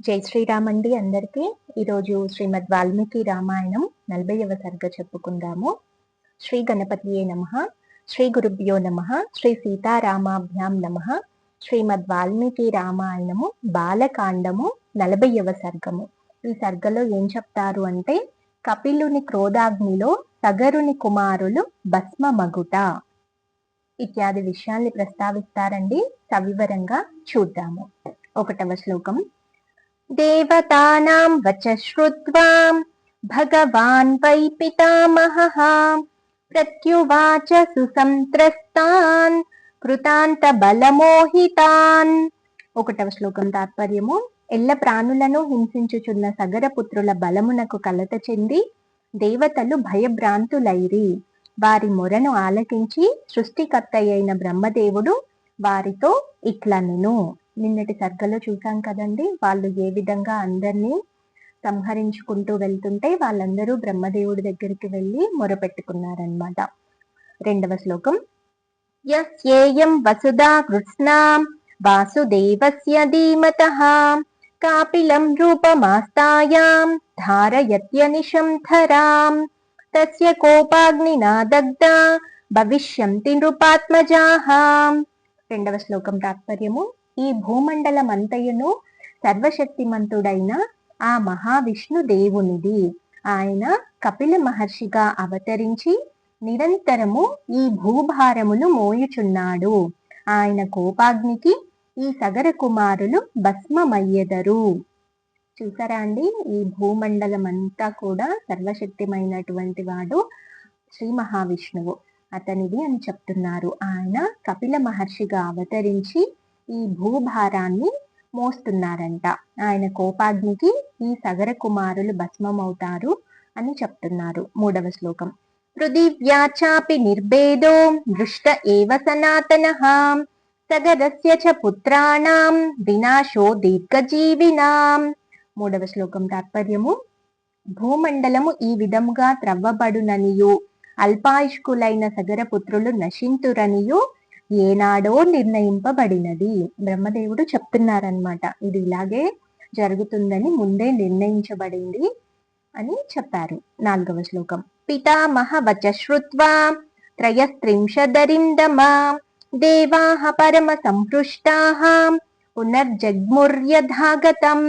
జై శ్రీరామ్ అండి అందరికీ. ఈరోజు శ్రీమద్ వాల్మీకి రామాయణం నలభైవ సర్గ చెప్పుకుందాము. శ్రీ గణపతియే నమ. శ్రీ గురుభ్యో నమ. శ్రీ సీతారామాభ్యాం నమ. శ్రీమద్ వాల్మీకి రామాయణము బాలకాండము నలభైవ సర్గము. ఈ సర్గలో ఏం చెప్తారు అంటే కపిలుని క్రోధాగ్నిలో సగరుని కుమారులు భస్మ మగుట ఇత్యాది విషయాల్ని ప్రస్తావిస్తారండి. సవివరంగా చూద్దాము. ఒకటవ శ్లోకం. దేవతానాం వచ శ్రుత్వాం భగవాన్ వై పితామహః ప్రత్యువాచ సుసంత్రస్తాన్ కృతాంత బలమోహితాన్ ఒకటవ శ్లోకం తాత్పర్యము ఎల్ల ప్రాణులను హింసించుచున్న సగరపుత్రుల బలమునకు కలత చెంది దేవతలు భయభ్రాంతులైరి. వారి మొరను ఆలకించి సృష్టికర్త అయిన బ్రహ్మదేవుడు వారితో ఇట్లనెను. నిన్నటి సర్గలో చూసాం కదండి. వాళ్ళు ఏ విధంగా అందరినీ సంహరించుకుంటూ వెళ్తుంటే వాళ్ళందరూ బ్రహ్మదేవుడి దగ్గరికి వెళ్ళి మొరపెట్టుకున్నారనమాట రెండవ శ్లోకం. యస్యేయం వసుదా కృష్ణ వాసుదేవస్య ధీమత కాపిలం రూపమాస్తాయాం ధారయత్యనిశం ధరాం తస్య కోపాగ్నినా దగ్ధ భవిష్యంతి నృపాత్మజాహ. రెండవ శ్లోకం తాత్పర్యము. ఈ భూమండలమంతయును సర్వశక్తిమంతుడైన ఆ మహావిష్ణు దేవునిది. ఆయన కపిల మహర్షిగా అవతరించి నిరంతరము ఈ భూభారమును మోయుచున్నాడు. ఆయన కోపాగ్నికి ఈ సగర కుమారులు భస్మమయ్యెదరు. చూసారా అండి? ఈ భూమండలం అంతా కూడా సర్వశక్తిమైనటువంటి వాడు శ్రీ మహావిష్ణువు. అతనిది అని చెప్తున్నారు. ఆయన కపిల మహర్షిగా అవతరించి ఈ భూభారాన్ని మోస్తున్నారంట. ఆయన కోపాగ్నికి ఈ సగర కుమారులు భస్మమవుతారు అని చెప్తున్నారు మూడవ శ్లోకం. పృథివ్యాచాపి నిర్భేదో దృష్ట ఏవ సనాతన. సగరస్య చ పుత్రాణం వినాశో దీర్ఘజీవినాం. మూడవ శ్లోకం తాత్పర్యము. భూమండలము ఈ విధముగా త్రవ్వబడుననియు. అల్పాయుష్కులైన సగరపుత్రులు నశింతురనియు. ఏనాడో నిర్ణయింపబడినది. బ్రహ్మదేవుడు చెప్తున్నారనమాట ఇది ఇలాగే జరుగుతుందని ముందే నిర్ణయించబడింది అని చెప్పారు నాలుగవ శ్లోకం. పితామహ వచ శ్రుత్వా త్రయస్త్రింశదరిందమా. దేవాహ పరమ సంపృష్టాహ పునర్జగ్ముర్యధాగతం.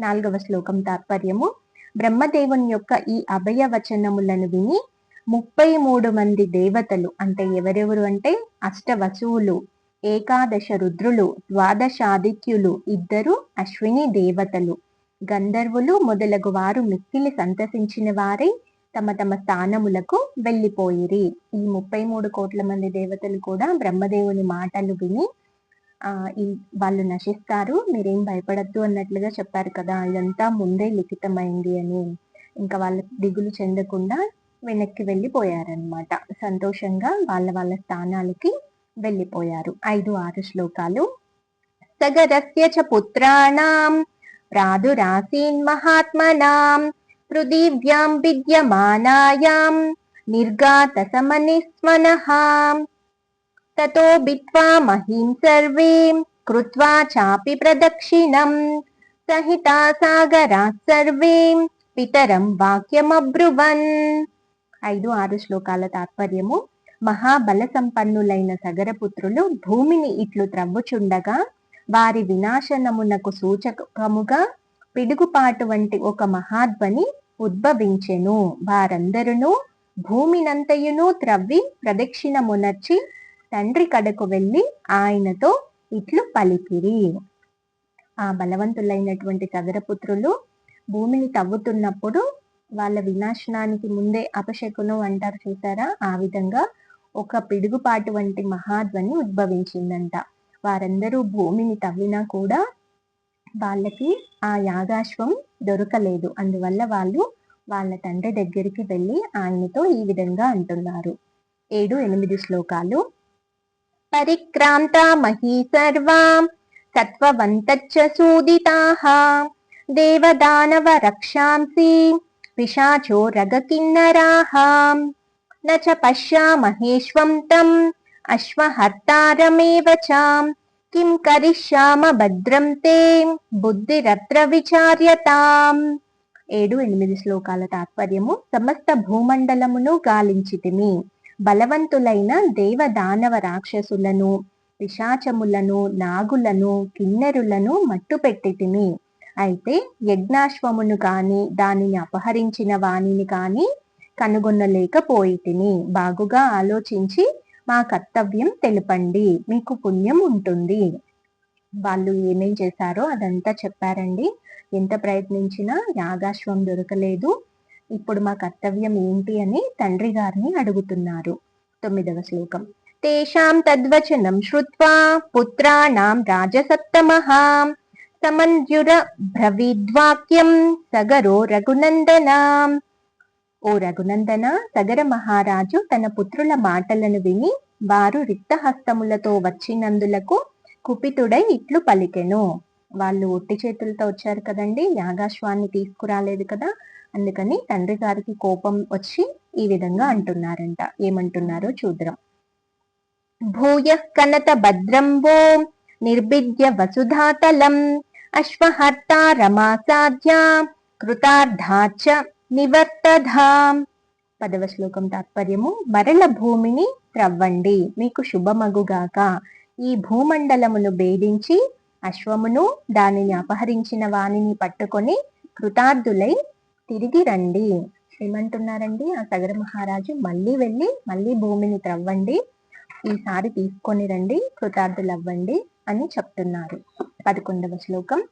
నాలుగవ శ్లోకం తాత్పర్యము. బ్రహ్మదేవుని యొక్క ఈ అభయ వచనములను విని ముప్పై మూడు మంది దేవతలు అంటే ఎవరెవరు అంటే అష్టవసువులు ఏకాదశ రుద్రులు ద్వాదశాదిత్యులు ఇద్దరు అశ్విని దేవతలు. గంధర్వులు మొదలగు వారు మిక్కిలి సంతసించిన వారై తమ తమ స్థానములకు వెళ్ళిపోయిరి. ఈ ముప్పై మూడు కోట్ల మంది దేవతలు కూడా బ్రహ్మదేవుని మాటలు విని ఆ వాళ్ళు నశిస్తారు. మీరేం భయపడద్దు అన్నట్లుగా చెప్పారు కదా. ఇదంతా ముందే లిఖితమైంది అని. ఇంకా వాళ్ళ దిగులు చెందకుండా వెనక్కి వెళ్ళిపోయారనమాట సంతోషంగా వాళ్ళ వాళ్ళ స్థానాలకి వెళ్ళిపోయారు. ఐదు ఆరు శ్లోకాలు. సగరస్య చ పుత్రాణం ప్రాదురాసీన్ మహాత్మనాం పృథివ్యాం విద్యమానాయాం నిర్గాత సమనిస్మనః తతో బిత్వా మహీం సర్వే కృత్వా చాపి ప్రదక్షిణం సహితా సాగరా సర్వే పితరం వాక్యమబ్రువన్. ఐదు ఆరు శ్లోకాల తాత్పర్యము. మహాబల సంపన్నులైన సగరపుత్రులు భూమిని ఇట్లు త్రవ్వుచుండగా వారి వినాశనమునకు సూచకముగా పిడుగుపాటు వంటి ఒక మహాధ్వని ఉద్భవించెను. వారందరూ భూమినంతయును త్రవ్వి ప్రదక్షిణమునర్చి తండ్రి కడకు వెళ్ళి ఆయనతో ఇట్లు పలికిరి. ఆ బలవంతులైనటువంటి సగరపుత్రులు భూమిని తవ్వుతున్నప్పుడు వాళ్ళ వినాశనానికి ముందే అపశకును అంటారు చూసారా? ఆ విధంగా ఒక పిడుగుపాటు వంటి మహాధ్వని ఉద్భవించిందంట. వారందరూ భూమిని తవ్వినా కూడా వాళ్ళకి ఆ యాగాశ్వం దొరకలేదు. అందువల్ల వాళ్ళు వాళ్ళ తండ్రి దగ్గరికి వెళ్ళి ఆయనతో ఈ విధంగా అంటున్నారు. ఏడు ఎనిమిది శ్లోకాలు. పరిక్రాంత మహీ సర్వాం సత్వవంతచ్చ సూదితాః. దేవదానవ రక్షాంసి పిశాచో రగకిన్నరాహాం. న చ పశ్యామహేష్వం తం. అశ్వహర్తారమేవ చ. కిం కరిష్యామ భద్రం తే. బుద్ధిరత్ర విచార్యతాం. ఏడు ఎనిమిది శ్లోకాల తాత్పర్యము సమస్త భూమండలమును గాలించితిమి. బలవంతులైన దేవ దానవ రాక్షసులను పిశాచములను నాగులను కిన్నెరులను మట్టుపెట్టితిమి. అయితే యజ్ఞాశ్వమును కాని దానిని అపహరించిన వాణిని కాని కనుగొనలేకపోయితిని. బాగుగా ఆలోచించి మా కర్తవ్యం తెలుపండి. మీకు పుణ్యం ఉంటుంది. వాళ్ళు ఏమేం చేశారో అదంతా చెప్పారండి. ఎంత ప్రయత్నించినా యాగాశ్వం దొరకలేదు. ఇప్పుడు మా కర్తవ్యం ఏంటి అని తండ్రి గారిని అడుగుతున్నారు. తొమ్మిదవ శ్లోకం. తేషాం తద్వచనం శ్రుత్వా పుత్రాణం రాజసత్తమహాం. సమన్యుర బ్రవీద్వాక్యం సగరో రఘునందన. ఓ రఘునందన సగర మహారాజు తన పుత్రుల మాటలను విని వారు రిక్తహస్తములతో వచ్చినందులకు కుపితుడై ఇట్లు పలికెను. వాళ్ళు ఒట్టి చేతులతో వచ్చారు కదండి యాగాశ్వాన్ని తీసుకురాలేదు కదా అందుకని తండ్రి గారికి కోపం వచ్చి ఈ విధంగా అంటున్నారంట. ఏమంటున్నారో చూద్దాం. భూయ కనత భద్రంబో నిర్భిద్య వసుధాతలం అశ్వహర్త రమాసాధ్య కృతార్థాచ నివర్తధాం పదవ శ్లోకం తాత్పర్యము మరల భూమిని త్రవ్వండి మీకు శుభమగుగాక. ఈ భూమండలమును భేదించి అశ్వమును దానిని అపహరించిన వాణిని పట్టుకొని కృతార్థులై తిరిగి రండి. ఏమంటున్నారండి? ఆ సగర మహారాజు మళ్ళీ వెళ్ళి మళ్ళీ భూమిని త్రవ్వండి. ఈసారి తీసుకొని రండి కృతార్థులవ్వండి. అని చెప్తున్నారు. పదకొండవ శ్లోకం.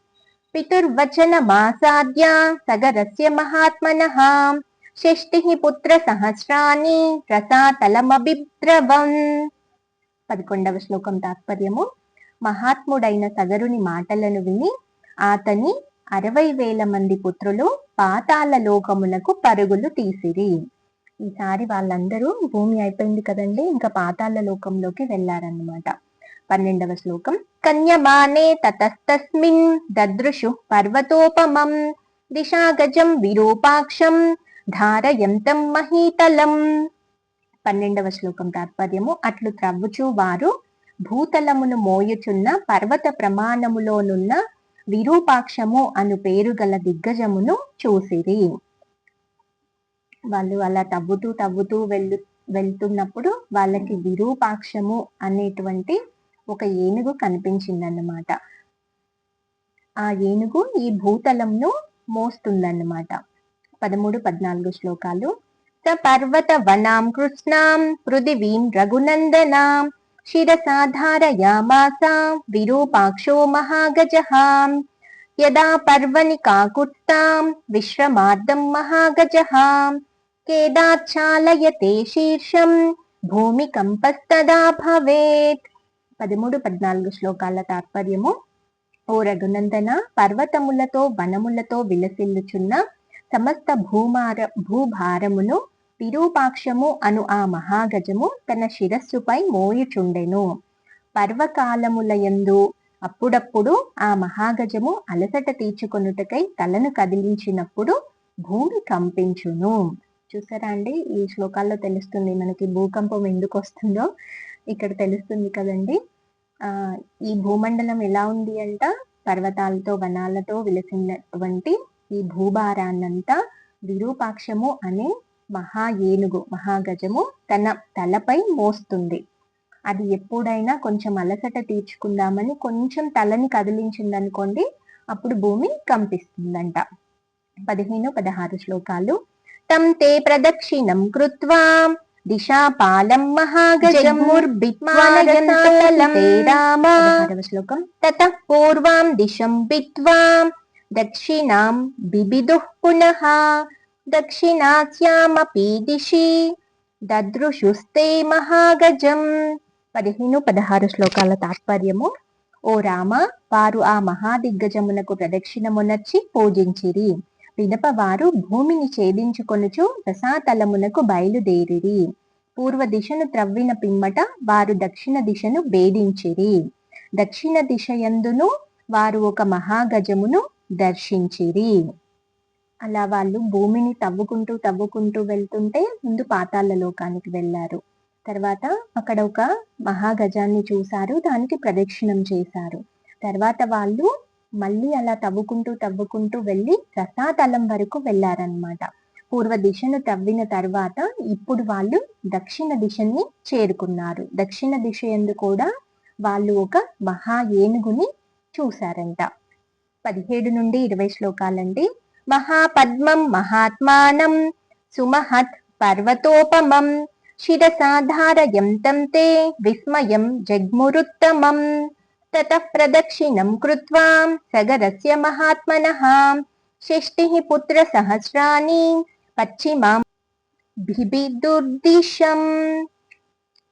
పితుర్వచన మాసాద్య సగరస్య మహాత్మన. షష్టి పుత్ర సహస్రాన్ని రసాతలమభిద్రవం. పదకొండవ శ్లోకం తాత్పర్యము. మహాత్ముడైన సగరుని మాటలను విని అతని అరవై వేల మంది పుత్రులు పాతాల లోకములకు పరుగులు తీసిరి. ఈసారి వాళ్ళందరూ భూమి అయిపోయింది కదండి ఇంకా పాతాల లోకంలోకి వెళ్ళారన్నమాట. పన్నెండవ శ్లోకం. కన్యమానే తతస్తస్మిన్ దదృశు పర్వతోపమం దిశాగజం విరూపాక్షం ధారయంతం మహీతలం. పన్నెండవ శ్లోకం తాత్పర్యము. అట్లు త్రవ్వుచు వారు భూతలమును మోయుచున్న పర్వత ప్రమాణములోనున్న విరూపాక్షము అను పేరు గల దిగ్గజమును చూసిరి. వాళ్ళు అలా తవ్వుతూ తవ్వుతూ వెళ్ళు వెళ్తున్నప్పుడు వాళ్ళకి విరూపాక్షము అనేటువంటి ఒక ఏనుగు కనిపించిందన్నమాట. ఆ ఏనుగు ఈ భూతలంను మోస్తుందన్నమాట. పదమూడు పద్నాలుగు శ్లోకాలు. స పర్వత వనాం కృష్ణాం పృథివీం రఘునందనాం శిరసాధారయామాసా విరూపాక్షో మహాగజహాం. యదా పర్వని కాకుత్తాం విశ్రమార్థం మహాగజహాం. కేదాచ్చాలయతే శీర్షం భూమి కంపస్తదా భవేత్. పదమూడు పద్నాలుగు శ్లోకాల తాత్పర్యము. ఓ రఘునందన పర్వతములతో వనములతో విలసిల్లుచున్న సమస్త భూమార భూభారమును విరూపాక్షము అను ఆ మహాగజము తన శిరస్సుపై మోయుచుండెను. పర్వకాలములయందు అప్పుడప్పుడు ఆ మహాగజము అలసట తీర్చుకొనుటకై తలను కదిలించినప్పుడు భూమి కంపించును. చూసారా అండి ఈ శ్లోకాల్లో తెలుస్తుంది మనకి భూకంపం ఎందుకు వస్తుందో ఇక్కడ తెలుస్తుంది కదండి. ఈ భూమండలం ఎలా ఉంది అంట? పర్వతాలతో వనాలతో విలసినటువంటి ఈ భూభారాన్నంతా విరూపాక్షము అనే మహా ఏనుగు మహాగజము తన తలపై మోస్తుంది. అది ఎప్పుడైనా కొంచెం అలసట తీర్చుకుందామని కొంచెం తలని కదిలించింది అనుకోండి అప్పుడు భూమి కంపిస్తుందంట. పదిహేను పదహారు శ్లోకాలు. తం తే ప్రదక్షిణం కృత్వా. దిశాపాలం శ్లోకం తత పూర్వాం దిశం బిత్వా దక్షిణాం బిబిదుః పునః దక్షిణాస్యామపి దిశి దదృశుస్తే మహాగజం పదిహేను పదహారు శ్లోకాల తాత్పర్యము ఓ రామ వారు ఆ మహాదిగ్గజమునకు ప్రదక్షిణమునర్చి పూజించిరి పిదపవారు భూమిని ఛేదించుకొనుచు దశాతలమునకు బయలుదేరిరి. పూర్వ దిశను త్రవ్విన పిమ్మట వారు దక్షిణ దిశను భేదించిరి. దక్షిణ దిశ యందును వారు ఒక మహాగజమును దర్శించిరి. అలా వాళ్ళు భూమిని తవ్వుకుంటూ తవ్వుకుంటూ వెళ్తుంటే ముందు పాతాల లోకానికి వెళ్ళారు. తర్వాత అక్కడ ఒక మహాగజాన్ని చూశారు దానికి ప్రదక్షిణం చేశారు. తర్వాత వాళ్ళు మళ్ళీ అలా తవ్వుకుంటూ తవ్వుకుంటూ వెళ్ళి రసాతలం వరకు వెళ్ళారనమాట పూర్వ దిశను తవ్విన తర్వాత ఇప్పుడు వాళ్ళు దక్షిణ దిశని చేరుకున్నారు. దక్షిణ దిశ ఎందు కూడా వాళ్ళు ఒక మహా ఏనుగుని చూశారంట. పదిహేడు నుండి ఇరవై శ్లోకాలండి. మహాపద్మం మహాత్మానం సుమహత్ పర్వతోపమం శిరసాధార తం తే విస్మయం జగ్మురుత్తమం. ततः प्रदक्षिणं कृत्वा सगरस्य महात्मनः షష్టిః పుత్రసహస్రాణి పశ్చిమాం బిబిదుర్దిశం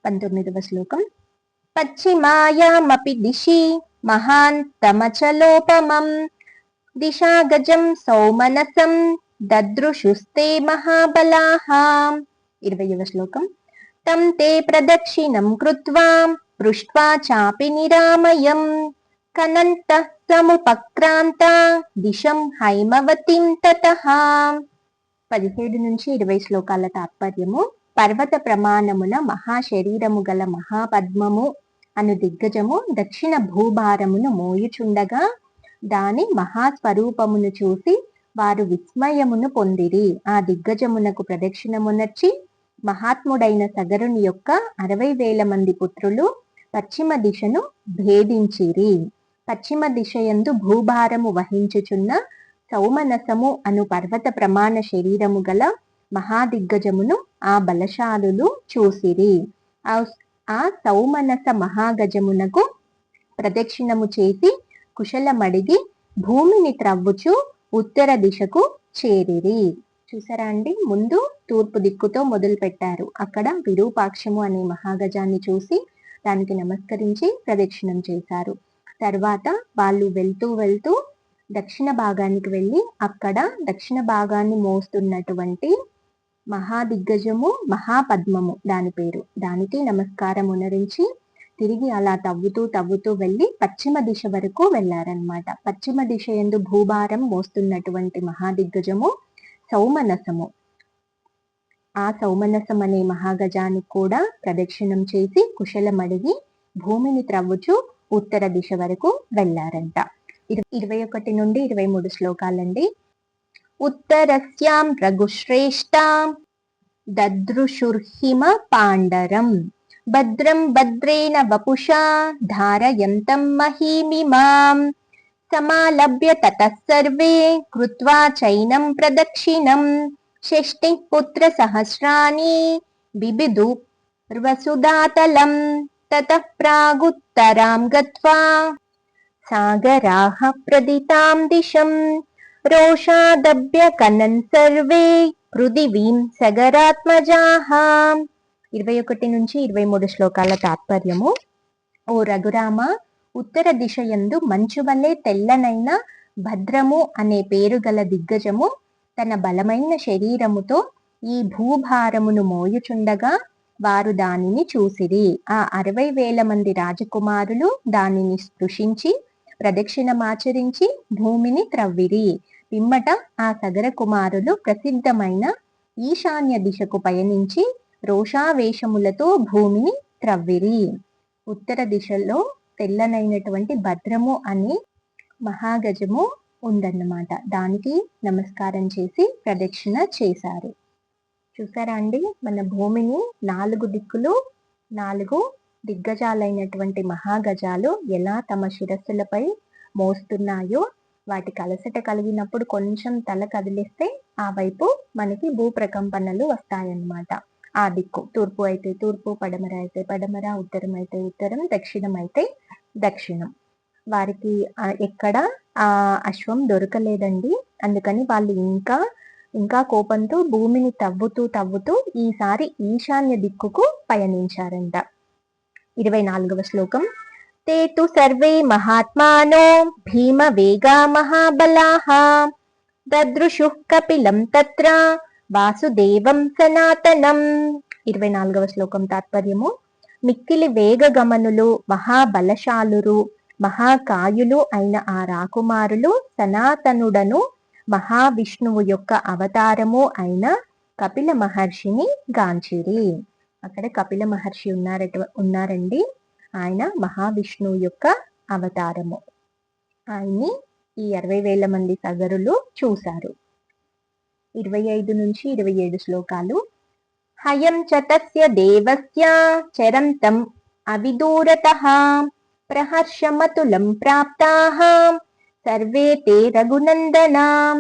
పంతొమ్మిదవ శ్లోకం పశ్చిమాయామపి దిశి మహాంతమచలోపమం దిశాగజం సౌమనసం దదృశుస్తే మహాబలాః ఇరవయవ శ్లోకం తం తే ప్రదక్షిణం కృత్వా పృష్ట్వా చాపి నిరామయం. కనంత సముపక్రాంత దిశం హైమవతిం తతః. పదిహేడు నుంచి ఇరవై శ్లోకాల తాత్పర్యము పర్వత ప్రమాణమున మహాశరీరము గల మహాపద్మము అను దిగ్గజము దక్షిణ భూభారమును మోయుచుండగా దాని మహాస్వరూపమును చూసి వారు విస్మయమును పొందిరి. ఆ దిగ్గజమునకు ప్రదక్షిణమునర్చి మహాత్ముడైన సగరుని యొక్క అరవై వేల మంది పుత్రులు పశ్చిమ దిశను భేదించిరి. పశ్చిమ దిశయందు భూభారము వహించుచున్న సౌమనసము అను పర్వత ప్రమాణ శరీరము గల మహాదిగ్గజమును ఆ బలశాలులు చూసిరి. ఆ సౌమనస మహాగజమునకు ప్రదక్షిణము చేసి కుశలమడిగి భూమిని త్రవ్వుచు ఉత్తర దిశకు చేరిరి. చూసారా అండి? ముందు తూర్పు దిక్కుతో మొదలు పెట్టారు అక్కడ విరూపాక్షము అనే మహాగజాన్ని చూసి దానికి నమస్కరించి ప్రదక్షిణం చేశారు. తర్వాత వాళ్ళు వెళ్తూ వెళ్తూ దక్షిణ భాగానికి వెళ్ళి అక్కడ దక్షిణ భాగాన్ని మోస్తున్నటువంటి మహాదిగ్గజము మహాపద్మము దాని పేరు. దానికి నమస్కారం ఉనరించి తిరిగి అలా తవ్వుతూ తవ్వుతూ వెళ్ళి పశ్చిమ దిశ వరకు వెళ్ళారనమాట పశ్చిమ దిశ ఎందు భూభారం మోస్తున్నటువంటి మహాదిగ్గజము సౌమనసము. ఆ సౌమనసం అనే మహాగజానికి కూడా ప్రదక్షిణం చేసి కుశలమడిగి భూమిని త్రవ్వుచు ఉత్తర దిశ వరకు వెళ్ళారంట ఇరవై ఒకటి నుండి ఇరవై మూడు శ్లోకాలండి. ఉత్తరస్యాం రఘుశ్రేష్టాం దదృశుర్హిమ పాండరం. భద్రం భద్రేణ వపుషా ధారయంతం మహీమిమాం సమాలభ్య తత సర్వే కృత్వా చైనం ప్రదక్షిణం. షష్టి పుత్ర సహస్రాని బిబిదు వసుదాతలం తత ప్రాగుత్తరాం గత్వా. సాగరాः ప్రదితాం దిశం రోషాదభ్యకనన్ సర్వే పృథివీం సగరాత్మజాహ ఇరవై ఒకటి నుంచి ఇరవై మూడు శ్లోకాల తాత్పర్యము. ఓ రఘురామ ఉత్తర దిశ యందు మంచు వల్లే తెల్లనైన భద్రము అనే పేరు గల దిగ్గజము తన బలమైన శరీరముతో ఈ భూభారమును మోయుచుండగా వారు దానిని చూసిరి. ఆ అరవై వేల మంది రాజకుమారులు దానిని స్పృశించి ప్రదక్షిణమాచరించి భూమిని త్రవ్విరి. పిమ్మట ఆ సగర కుమారులు ప్రసిద్ధమైన ఈశాన్య దిశకు పయనించి రోషావేశములతో భూమిని త్రవ్విరి. ఉత్తర దిశలో తెల్లనైనటువంటి భద్రము అనే మహాగజము ఉందన్నమాట. దానికి నమస్కారం చేసి ప్రదక్షిణ చేశారు. చూసారా అండి? మన భూమిని నాలుగు దిక్కులు నాలుగు దిగ్గజాలైనటువంటి మహాగజాలు ఎలా తమ శిరస్సులపై మోస్తున్నాయో వాటి కలసట కలిగినప్పుడు కొంచెం తల కదిలిస్తే ఆ వైపు మనకి భూ ప్రకంపనలు వస్తాయన్నమాట. ఆ దిక్కు తూర్పు అయితే తూర్పు పడమర అయితే పడమర ఉత్తరం అయితే ఉత్తరం దక్షిణం అయితే దక్షిణం. వారికి ఎక్కడ ఆ అశ్వం దొరకలేదండి. అందుకని వాళ్ళు ఇంకా ఇంకా కోపంతో భూమిని తవ్వుతూ తవ్వుతూ ఈసారి ఈశాన్య దిక్కుకు పయనించారంట. ఇరవై నాలుగవ శ్లోకం. తే తు సర్వే మహాత్మానో భీమ వేగా మహాబలాహ దదృశు కపిలం తత్ర వాసుదేవం సనాతనం. ఇరవై నాలుగవ శ్లోకం తాత్పర్యము. మిక్కిలి వేగగమనులు మహాబలశాలురు. మహాకాయులు అయిన ఆ రాకుమారులు సనాతనుడను మహావిష్ణువు యొక్క అవతారము అయిన కపిల మహర్షిని గాంచిరి. అక్కడ కపిల మహర్షి ఉన్నారట ఉన్నారండి. ఆయన మహావిష్ణువు యొక్క అవతారము. ఆయన్ని ఈ అరవై వేల మంది సగరులు చూశారు. ఇరవై ఐదు నుంచి ఇరవై ఏడు శ్లోకాలు. హయం చతస్య దేవస్య చరంతం అవిదూరత. ప్రహర్షమతులం ప్రాప్తాః సర్వే తే రఘునందనాం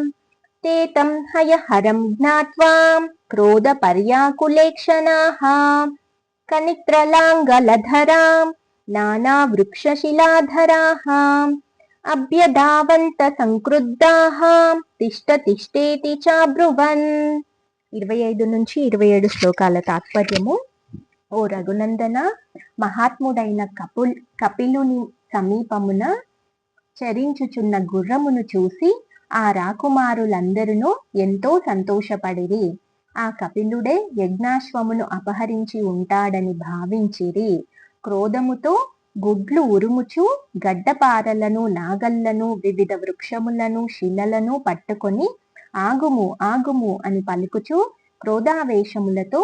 ते तं हयहरं ज्ञात्वा क्रोधपर्याकुलेक्षणाः कनित्रलाङ्गलधरां नानावृक्षशिलाधराः అభ్యధావంత సంక్రుద్ధాహ తిష్ట తిష్టేతి చాబ్రువన్ ఇరవై ఐదు నుంచి ఇరవై ఏడు శ్లోకాల తాత్పర్యము ఓ రఘునందన మహాత్ముడైన కపుల్ కపిలుని సమీపమున చరించుచున్న గుర్రమును చూసి ఆ రాకుమారులందరూ ఎంతో సంతోషపడిరి. ఆ కపిలుడే యజ్ఞాశ్వమును అపహరించి ఉంటాడని భావించిరి. క్రోధముతో గుడ్లు ఉరుముచు గడ్డపారలను నాగళ్ళను వివిధ వృక్షములను శిలలను పట్టుకొని ఆగుము ఆగుము అని పలుకుచు క్రోధావేశములతో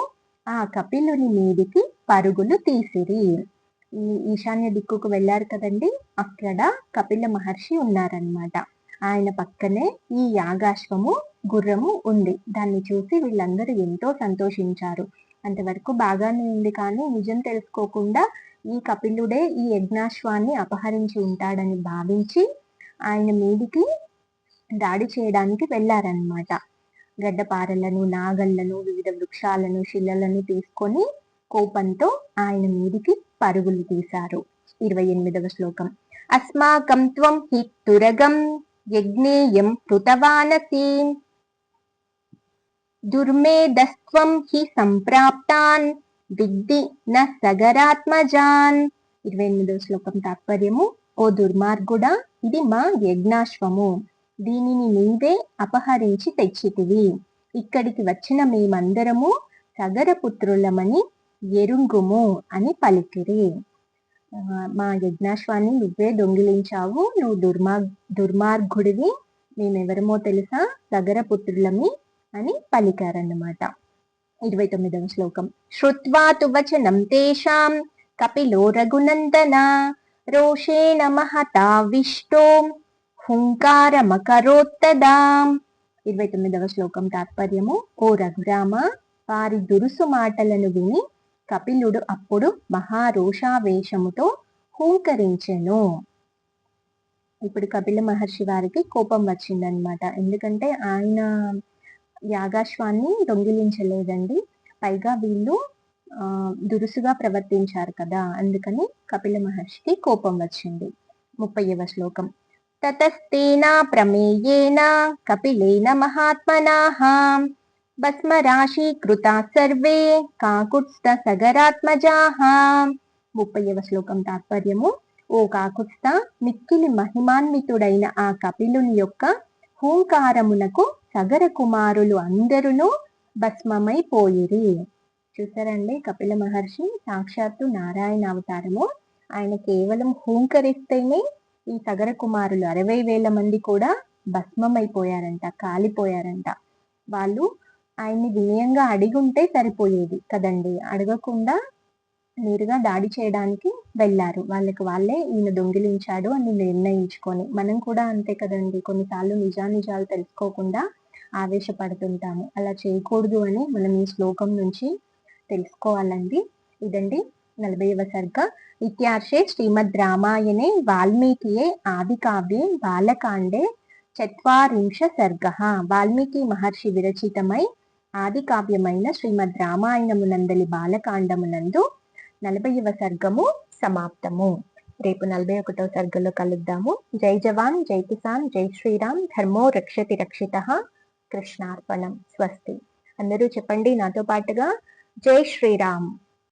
ఆ కపిలుని మీదికి పరుగులు తీసిరి. ఈ ఈశాన్య దిక్కుకు వెళ్ళారు కదండి? అక్కడ కపిల మహర్షి ఉన్నారనమాట ఆయన పక్కనే ఈ యాగాశ్వము గుర్రము ఉంది. దాన్ని చూసి వీళ్ళందరూ ఎంతో సంతోషించారు. అంతవరకు బాగానే ఉంది కానీ నిజం తెలుసుకోకుండా ఈ కపిలుడే ఈ యజ్ఞాశ్వాన్ని అపహరించి ఉంటాడని భావించి ఆయన మీదికి దాడి చేయడానికి వెళ్ళారనమాట గడ్డపారలను నాగళ్ళను వివిధ వృక్షాలను శిలలను తీసుకొని కోపంతో ఆయన మీదికి పరుగులు తీశారు. ఇరవై ఎనిమిదవ శ్లోకం. అస్మాకం త్వం హి తురగం యజ్ఞేయం కృతవానసి దుర్మేధస్త్వం హి సంప్రాప్తాన్ విద్ది న సగరాత్మజాన్. ఇరవై ఎనిమిదవ శ్లోకం తాత్పర్యము ఓ దుర్మార్గుడా ఇది మా యజ్ఞాశ్వము. దీనిని నీవే అపహరించి తెచ్చితివి. ఇక్కడికి వచ్చిన మేమందరము సగరపుత్రులమని ఎరుంగుము అని పలికిరి. మా యజ్ఞాశ్వాన్ని నువ్వే దొంగిలించావు. నువ్వు దుర్మార్ దుర్మార్గుడివి. మేమెవరమో తెలుసా? సగరపుత్రులమి అని పలికారన్నమాట. ఇరవై తొమ్మిదవ శ్లోకం. శ్రుత్వా వచనం తేషాం. కపిలో రఘునందన. రోషేణ మహతావిష్టో హుంకారమకరోత్తదా. ఇరవై తొమ్మిదవ శ్లోకం తాత్పర్యము. ఓ రఘురామ వారి దురుసు మాటలను విని కపిలుడు అప్పుడు మహారోషావేశముతో హూంకరించెను. ఇప్పుడు కపిల మహర్షి వారికి కోపం వచ్చిందనమాట ఎందుకంటే ఆయన యాగాశ్వాన్ని దొంగిలించలేదండి. పైగా వీళ్ళు దురుసుగా ప్రవర్తించారు కదా. అందుకని కపిల మహర్షికి కోపం వచ్చింది. ముప్పైవ శ్లోకం. ततस्तेना ప్రమేయేన కపిలేన महात्मनाः। భస్మరాశీకృతా సర్వే కాకుత్స్థ సగరాత్మజాహ ముప్పైవ శ్లోకం తాత్పర్యము ఓ కాకుత్స్థ మిక్కిలి మహిమాన్వితుడైన ఆ కపిలుని యొక్క హూంకారమునకు సగర కుమారులు అందరూ భస్మమైపోయిరి. చూసారండి కపిల మహర్షి సాక్షాత్తు నారాయణ అవతారము. ఆయన కేవలం హూంకరిస్తేనే ఈ సగర కుమారులు అరవై వేల మంది కూడా భస్మమైపోయారంట కాలిపోయారంట. వాళ్ళు ఆయన్ని వినయంగా అడిగుంటే సరిపోయేది కదండి. అడగకుండా నేరుగా దాడి చేయడానికి వెళ్ళారు. వాళ్ళకి వాళ్ళే ఈయన దొంగిలించాడు అని నిర్ణయించుకొని. మనం కూడా అంతే కదండి. కొన్నిసార్లు నిజానిజాలు తెలుసుకోకుండా ఆవేశపడుతుంటాము. అలా చేయకూడదు అని మనం ఈ శ్లోకం నుంచి తెలుసుకోవాలండి. ఇదండి. నలభైవ సర్గ. ఇత్యార్షే శ్రీమద్ రామాయణే వాల్మీకియే ఆది కావ్యే బాలకాండే చత్వారింశ సర్గ. వాల్మీకి మహర్షి విరచితమై ఆది కావ్యమైన శ్రీమద్ రామాయణమునందలి బాలకాండమునందు నలభైవ సర్గము సమాప్తము. రేపు నలభై ఒకటో సర్గలో కలుద్దాము. జై జవాన్ జై కిసాన్ జై శ్రీరామ్. ధర్మో రక్షతి రక్షిత. కృష్ణార్పణం. స్వస్తి. అందరూ చెప్పండి నాతో పాటుగా. జై శ్రీరామ్.